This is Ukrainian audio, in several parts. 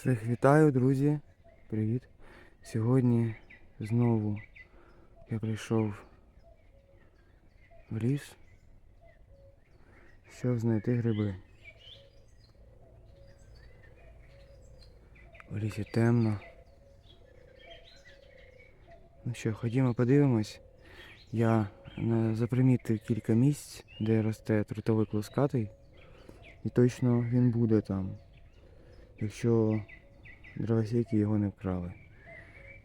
Всіх вітаю, друзі. Привіт. Сьогодні знову я прийшов в ліс, щоб знайти гриби. У лісі темно. Ну що, ходімо подивимось. Я е, запримітив кілька місць, де росте трутовик лускатий. І точно він буде там. Якщо дровосеки його не вкрали.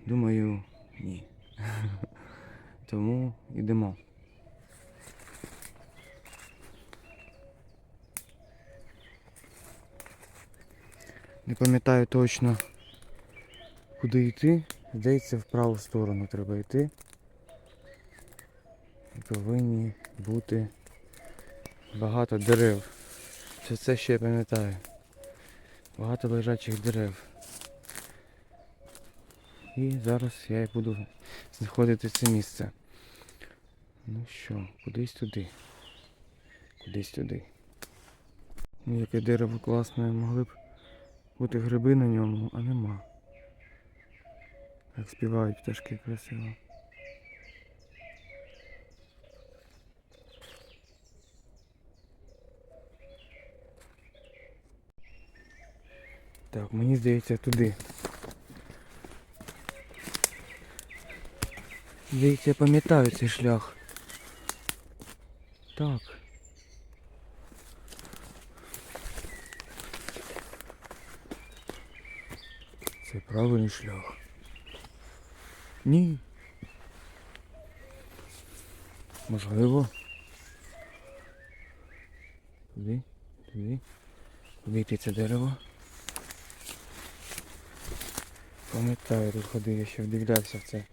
Думаю, ні. Тому йдемо. Не пам'ятаю точно, куди йти. Здається, в праву сторону треба йти. І повинні бути багато дерев. Це це ще я пам'ятаю. Багато лежачих дерев. І зараз я буду знаходити це місце. Ну що, кудись туди. Кудись туди. Ну, Яке дерево класне, могли б бути гриби на ньому, а нема. Як співають пташки красиво. Так, мені здається туди. Здається, я пам'ятаю цей шлях. Так. Це правильний шлях. Ні. Можливо. Туди, туди. Обійти це дерево. Пам'ятаю, тут ходив, я ще вдивлявся в це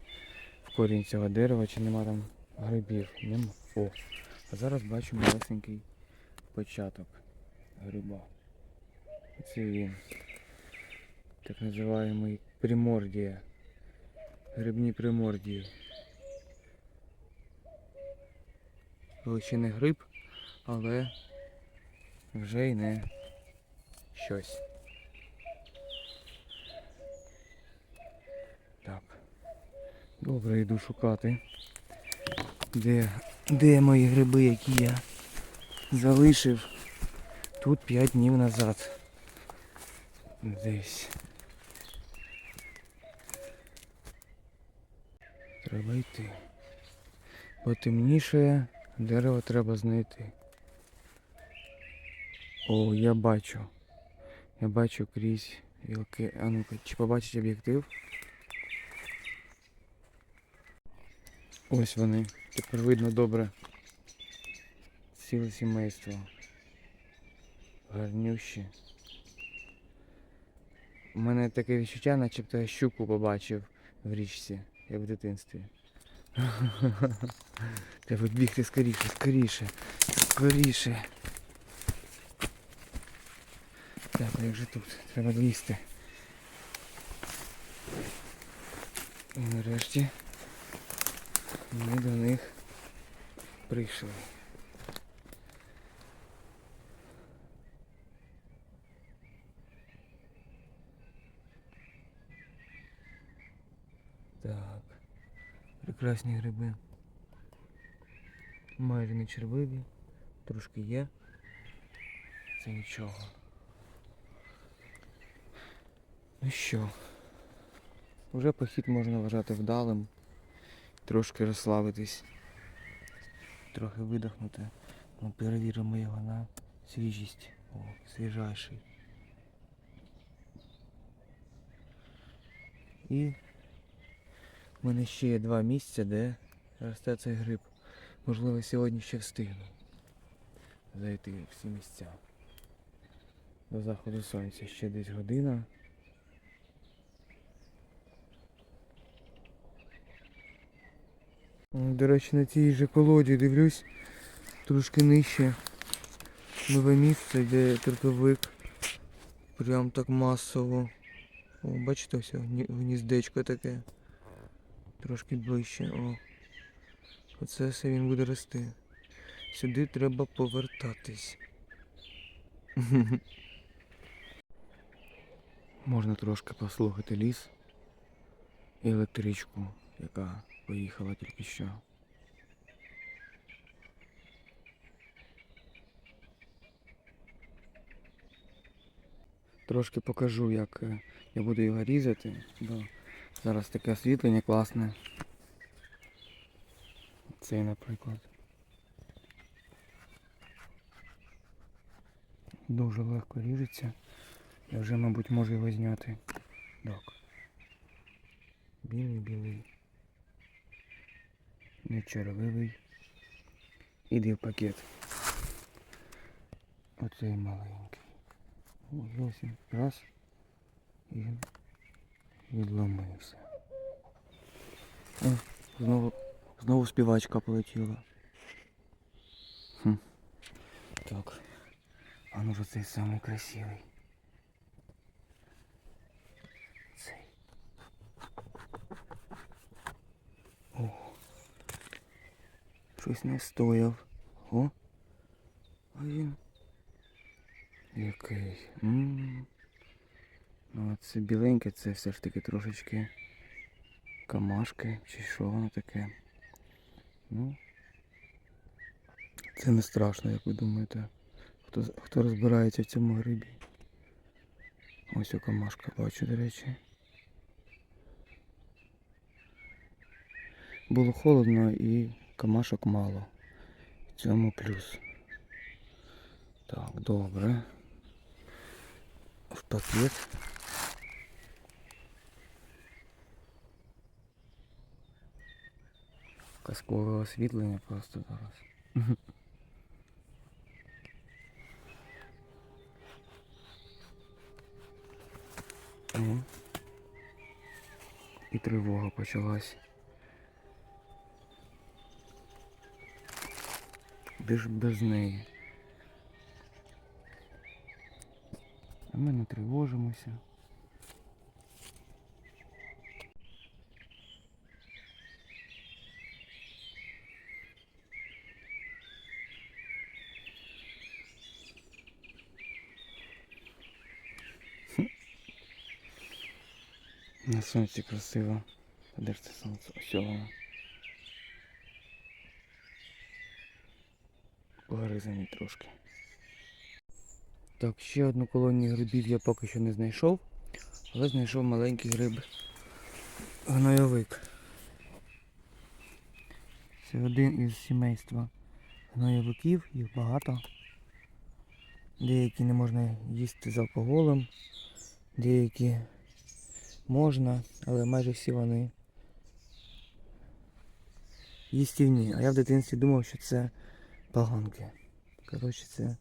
в корінь цього дерева, чи нема там грибів. Нема. О. А зараз бачу малесенький початок гриба. Це він. Так називаємий примордія. Грибні примордії. Величини гриб, але вже й не щось. Так. Добре, йду шукати. Де, де мої гриби, які я залишив тут 5 днів назад. Десь. Треба йти. Потемніше дерево треба знайти. О, я бачу. Я бачу крізь гілки. А ну-ка, чи побачить об'єктив? Ось вони. Тепер видно добре. Ціле сімейство. Гарнющі. У мене таке відчуття, начебто я щуку побачив в річці, як в дитинстві. Треба бігти скоріше, скоріше, скоріше. Так, як же тут? Треба лізти. І нарешті ми до них прийшли. Так. Прекрасні гриби. Майже не червиві, трошки є. Це нічого. Ну що, вже похід можна вважати вдалим, трошки розслабитись, трохи видихнути. Ну, перевіримо його на свіжість. О, свіжайший. І в мене ще є два місця, де росте цей гриб. Можливо, сьогодні ще встигну зайти в ці місця. До заходу сонця ще десь година. До речі, на цій же колоді дивлюсь трошки нижче. Нове місце, де трутовик. Прям так масово. О, бачите, все, гніздечко таке. Трошки ближче. О. Оце все він буде рости. Сюди треба повертатись. Можна трошки послухати ліс і електричку, яка поїхала тільки що. Трошки покажу, як е, я буду його різати, бо зараз таке освітлення класне. Цей, наприклад. Дуже легко ріжеться. Я вже, мабуть, можу його зняти. Так. Білий, білий. Не червивий. Іди в пакет. Оцей маленький. Ось ось він. Раз. І він відломився. О, знову, знову співачка полетіла. Хм. Так. А ну ж цей самий красивий. Щось не стояв. О. А він. Який. м Ну, це біленьке, це все ж таки трошечки камашки, чи що воно таке. Ну. Це не страшно, як ви думаєте. Хто, хто розбирається в цьому грибі? Ось камашка бачу, до речі. Було холодно і камашок мало. В цьому плюс. Так, добре. В пакет. Казкове освітлення просто зараз. І тривога почалась. Де без неї? А ми не тривожимося. На сонці красиво. Де ж це сонце? Ось воно. Погризані трошки. Так, ще одну колонію грибів я поки що не знайшов, але знайшов маленький гриб гнойовик. Це один із сімейства гнойовиків, їх багато. Деякі не можна їсти з алкоголем, деякі можна, але майже всі вони їстівні. А я в дитинстві думав, що це поганки. Коротше, це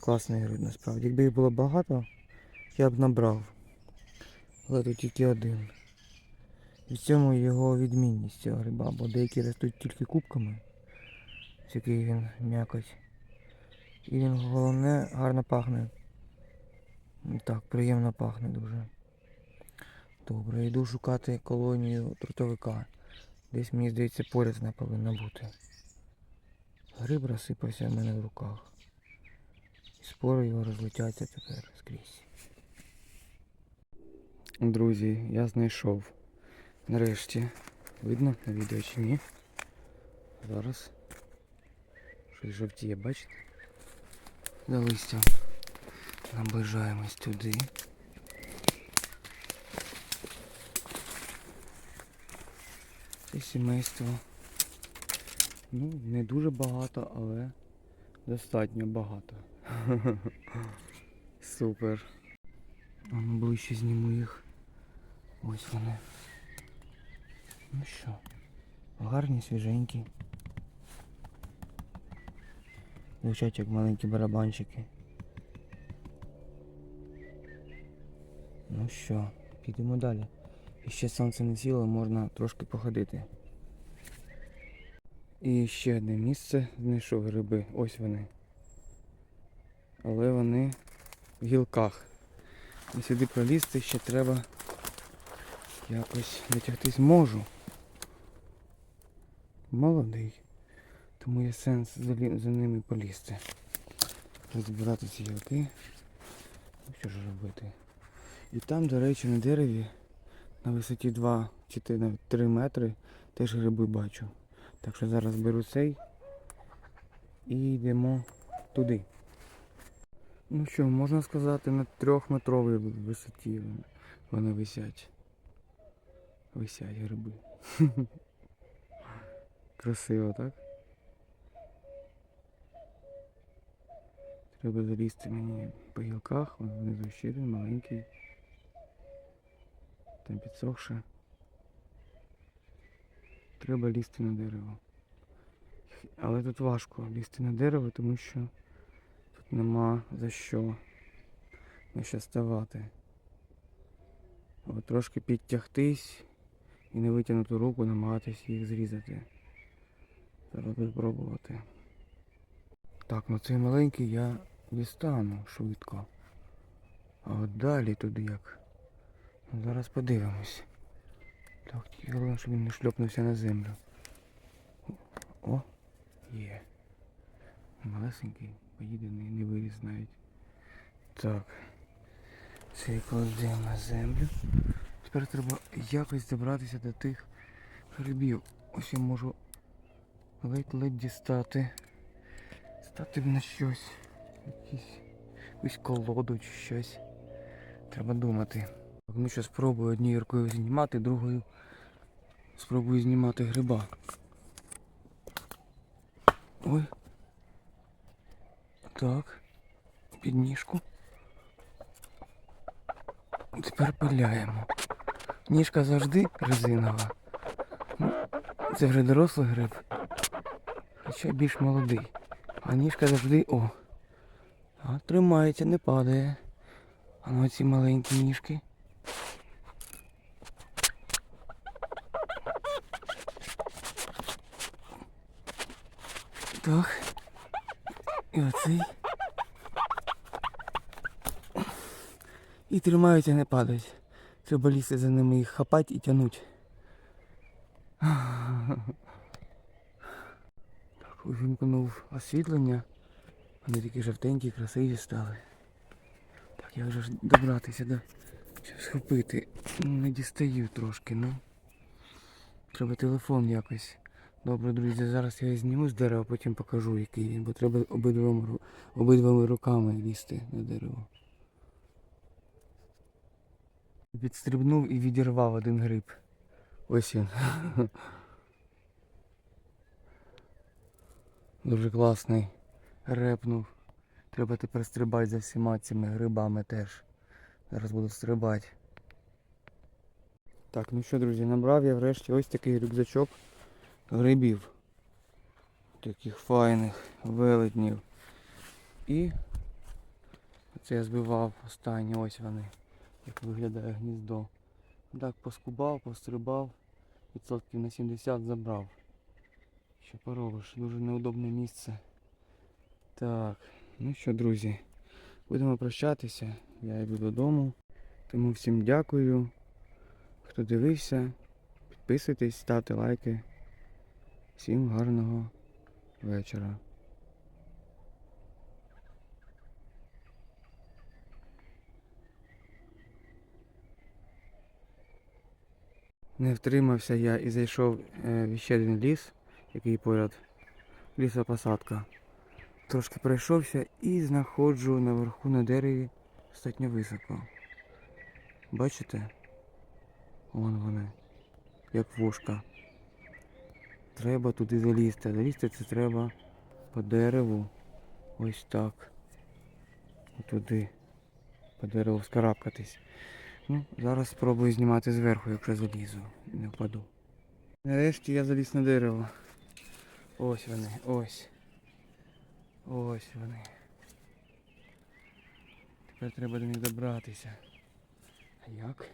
класний гриб насправді. Якби їх було багато, я б набрав. Але тут тільки один. І в цьому його відмінність цього гриба, бо деякі ростуть тільки кубками. Який він м'якоть. І він головне гарно пахне. Так, приємно пахне дуже. Добре, йду шукати колонію трутовика. Десь мені здається поряд вона повинна бути. Гриб розсипався в мене в руках. І спори його розлетяться тепер скрізь. Друзі, я знайшов. Нарешті. Видно на відео чи ні? Зараз. Щось жовтіє, бачите? За листям. Наближаємось туди. Це сімейство. Ну, не дуже багато, але достатньо багато. Супер. Ну ближче зніму їх. Ось вони. Ну що, гарні, свіженькі. Звучать як маленькі барабанчики. Ну що, підемо далі. І ще сонце не сіло, можна трошки походити. І ще одне місце знайшов гриби. Ось вони. Але вони в гілках. І сюди пролізти ще треба якось витягтись можу. Молодий. Тому є сенс за, за ними полізти. Розбирати ці гілки. Ну що ж робити? І там, до речі, на дереві на висоті 2 чи навіть 3 метри теж гриби бачу. Так що зараз беру цей і йдемо туди. Ну що, можна сказати, на трьохметровій висоті вони, вони висять. Висять гриби. Красиво, так? Треба залізти мені по гілках, вон внизу ще один маленький. Там підсохше. Треба лізти на дерево. Але тут важко лізти на дерево, тому що тут нема за що на що ставати. От трошки підтягтись і не витягнути руку, намагатись їх зрізати. Треба спробувати. Так, ну цей маленький я дістану швидко. А от далі туди як. Ну, зараз подивимось. Так, тільки головне, щоб він не шльопнувся на землю. О, є. Малесенький, поїде, не, виріс навіть. Так. Цей кладемо на землю. Тепер треба якось добратися до тих грибів. Ось я можу ледь-ледь дістати. Стати б на щось. Якісь, якусь колоду чи щось. Треба думати. Ну що, спробую однією рукою знімати, другою спробую знімати гриба. Ой. Так. Підніжку. Тепер пиляємо. Ніжка завжди резинова. Ну, Це вже дорослий гриб. Хоча більш молодий. А ніжка завжди о. А, тримається, не падає. А ну ці маленькі ніжки. Так. І оцей. І тримаються, не падають. Треба лізти за ними їх хапати і тягнути. Так, увімкнув освітлення. Вони такі жовтенькі, красиві стали. Так, як же ж добратися до щоб схопити? Не дістаю трошки, ну. Треба телефон якось. Добре, друзі, зараз я зніму з дерева, потім покажу, який він, бо треба обидвома, ру- обидвома руками лізти на дерево. Підстрибнув і відірвав один гриб. Ось він. Дуже класний. Репнув. Треба тепер стрибати за всіма цими грибами теж. Зараз буду стрибати. Так, ну що, друзі, набрав я врешті ось такий рюкзачок грибів. Таких файних велетнів. І це я збивав останні, ось вони, як виглядає гніздо. Так, поскубав, пострибав, відсотків на 70 забрав. Що поробиш, дуже неудобне місце. Так, ну що, друзі, будемо прощатися. Я йду додому. Тому всім дякую, хто дивився. Підписуйтесь, ставте лайки. Всім гарного вечора. Не втримався я і зайшов е, в ще один ліс, який поряд лісопосадка. Трошки пройшовся і знаходжу наверху на дереві достатньо високо. Бачите? Вон вони, як вушка. Треба туди залізти. Залізти це треба по дереву. Ось так. Туди. По дереву скарабкатись. Ну, зараз спробую знімати зверху, якщо залізу. Не впаду. Нарешті я заліз на дерево. Ось вони, ось. Ось вони. Тепер треба до них добратися. А як?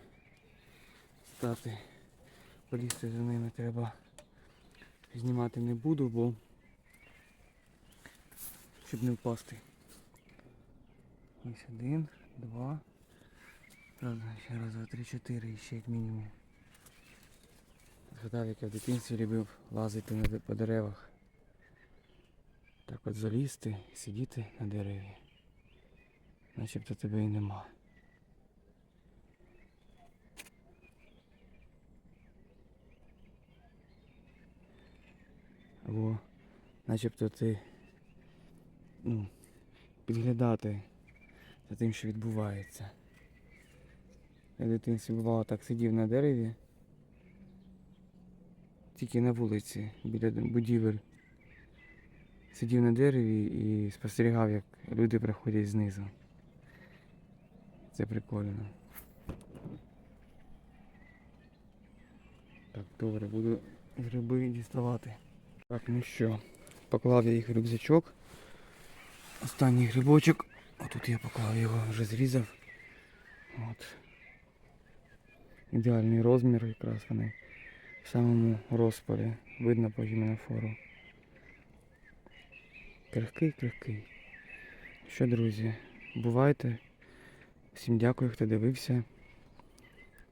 Стати. Полізти за ними треба. Знімати не буду, бо щоб не впасти. Ось один, два. Правда, ще раз, два, три, чотири, і ще як мінімум. Згадав, як я в дитинстві любив лазити по деревах. Так от залізти, сидіти на дереві. Начебто тебе і нема. Начебто ти ну, підглядати за тим, що відбувається. Я в дитинстві бувало так сидів на дереві, тільки на вулиці, біля будівель. Сидів на дереві і спостерігав, як люди приходять знизу. Це прикольно. Так, добре, буду гриби діставати. Так, ну що, поклав я їх в рюкзачок. Останній грибочок. Отут я поклав його, вже зрізав. От. Ідеальний розмір, якраз вони в самому розпалі. Видно по гіменофору. Крихкий, крихкий. Що, друзі, бувайте. Всім дякую, хто дивився.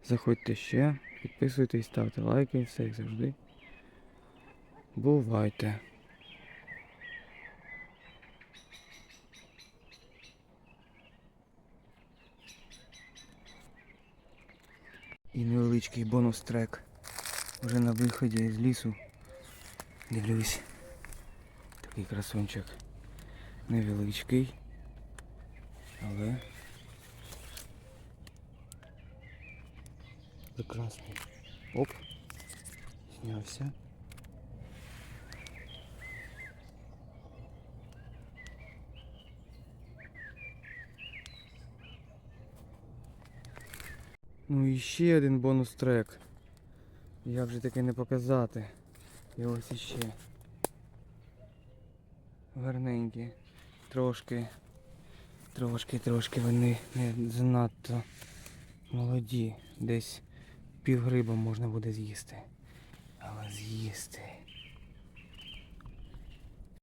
Заходьте ще, підписуйтесь, ставте лайки, все як завжди. Бувайте. І невеличкий бонус трек. Вже на виході з лісу. Дивлюсь. Такий красунчик. Невеличкий. Але прекрасний. Оп. Знявся. Ну і ще один бонус трек. Як же таки не показати? І ось іще. Гарненькі. Трошки. Трошки, трошки вони не занадто молоді. Десь пів гриба можна буде з'їсти. Але з'їсти.